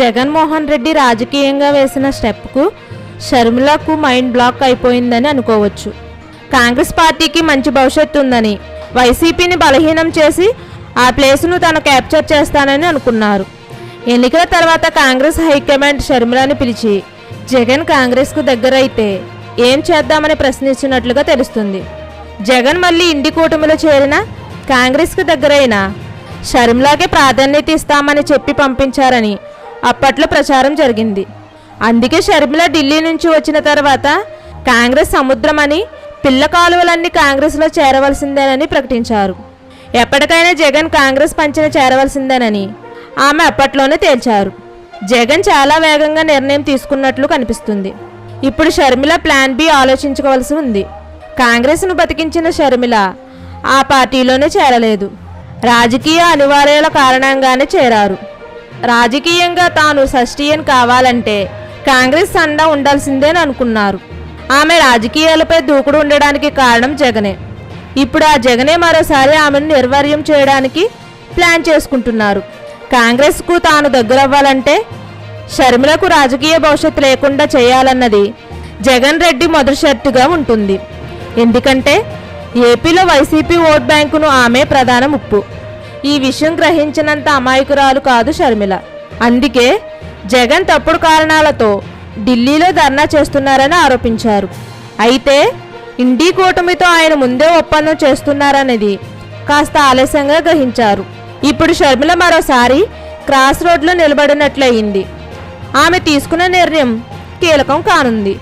జగన్మోహన్ రెడ్డి రాజకీయంగా వేసిన స్టెప్కు షర్మిలకు మైండ్ బ్లాక్ అయిపోయిందని అనుకోవచ్చు. కాంగ్రెస్ పార్టీకి మంచి భవిష్యత్తు ఉందని వైసీపీని బలహీనం చేసి ఆ ప్లేసును తను క్యాప్చర్ చేస్తానని అనుకున్నారు. ఎన్నికల తర్వాత కాంగ్రెస్ హైకమాండ్ షర్మిలని పిలిచి జగన్ కాంగ్రెస్కు దగ్గరైతే ఏం చేద్దామని ప్రశ్నించినట్లుగా తెలుస్తుంది. జగన్ మళ్ళీ ఇండి కూటమిలో చేరిన కాంగ్రెస్కు దగ్గరైన షర్మిలాకే ప్రాధాన్యత ఇస్తామని చెప్పి పంపించారని అప్పట్లో ప్రచారం జరిగింది. అందుకే షర్మిల ఢిల్లీ నుంచి వచ్చిన తర్వాత కాంగ్రెస్ సముద్రమని పిల్ల కాలువలన్నీ కాంగ్రెస్లో చేరవలసిందేనని ప్రకటించారు. ఎప్పటికైనా జగన్ కాంగ్రెస్ పంచిన చేరవలసిందేనని ఆమె అప్పట్లోనే తేల్చారు. జగన్ చాలా వేగంగా నిర్ణయం తీసుకున్నట్లు కనిపిస్తుంది. ఇప్పుడు షర్మిల ప్లాన్ బి ఆలోచించుకోవాల్సి ఉంది. కాంగ్రెస్ను బతికించిన షర్మిల ఆ పార్టీలోనే చేరలేదు. రాజకీయ అనివార్యాల కారణంగానే చేరారు. రాజకీయంగా తాను సస్టియన్ కావాలంటే కాంగ్రెస్ అండ ఉండాల్సిందేని అనుకున్నారు ఆమె రాజకీయాలపై దూకుడు ఉండడానికి కారణం జగనే. ఇప్పుడు ఆ జగనే మరోసారి ఆమెను నిర్వీర్యం చేయడానికి ప్లాన్ చేసుకుంటున్నారు. కాంగ్రెస్కు తాను దగ్గరవ్వాలంటే షర్మిలకు రాజకీయ భవిష్యత్తు లేకుండా చేయాలన్నది జగన్ రెడ్డి మొదటి షర్టుగా ఉంటుంది. ఎందుకంటే ఏపీలో వైసీపీ ఓట్ బ్యాంకును ఆమె ప్రధాన ముప్పు. ఈ విషయం గ్రహించినంత అమాయకురాలు కాదు షర్మిల. అందుకే జగన్ తప్పుడు కారణాలతో ఢిల్లీలో ధర్నా చేస్తున్నారని ఆరోపించారు. అయితే ఇండి కూటమితో ఆయన ముందే ఒప్పందం చేస్తున్నారనేది కాస్త ఆలస్యంగా గ్రహించారు. ఇప్పుడు షర్మిల మరోసారి క్రాస్ రోడ్లో నిలబడినట్లయింది. ఆమె తీసుకున్న నిర్ణయం కీలకం కానుంది.